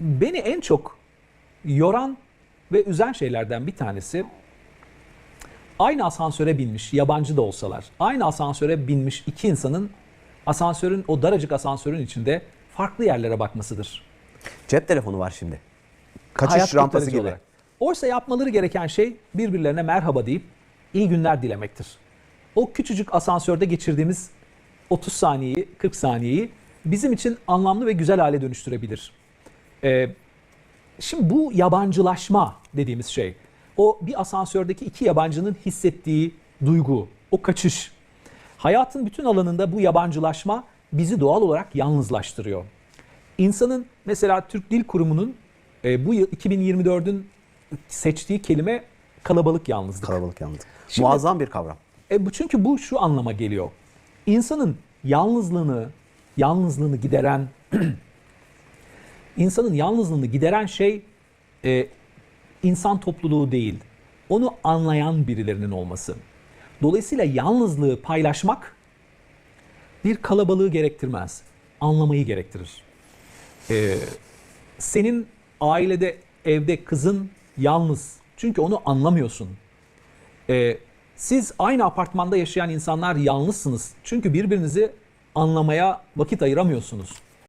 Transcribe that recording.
beni en çok yoran ve üzen şeylerden bir tanesi aynı asansöre binmiş, yabancı da olsalar, aynı asansöre binmiş iki insanın asansörün, o daracık asansörün içinde farklı yerlere bakmasıdır. Cep telefonu var şimdi. Hayat Kaçış rampası kurtarıcı gibi. olarak. Oysa yapmaları gereken şey birbirlerine merhaba deyip iyi günler dilemektir. O küçücük asansörde geçirdiğimiz 30 saniyeyi, 40 saniyeyi bizim için anlamlı ve güzel hale dönüştürebilir. Ee, şimdi bu yabancılaşma dediğimiz şey, o bir asansördeki iki yabancının hissettiği duygu, o kaçış. Hayatın bütün alanında bu yabancılaşma bizi doğal olarak yalnızlaştırıyor. İnsanın mesela Türk Dil Kurumu'nun e, bu yıl 2024'ün seçtiği kelime kalabalık yalnızlık. Kalabalık yalnız. Şimdi- Muazzam bir kavram. E, bu çünkü bu şu anlama geliyor. İnsanın yalnızlığını, yalnızlığını gideren, insanın yalnızlığını gideren şey e, insan topluluğu değil. Onu anlayan birilerinin olması. Dolayısıyla yalnızlığı paylaşmak bir kalabalığı gerektirmez. Anlamayı gerektirir. E, senin ailede, evde kızın yalnız. Çünkü onu anlamıyorsun. Ee, siz aynı apartmanda yaşayan insanlar yalnızsınız. Çünkü birbirinizi anlamaya vakit ayıramıyorsunuz.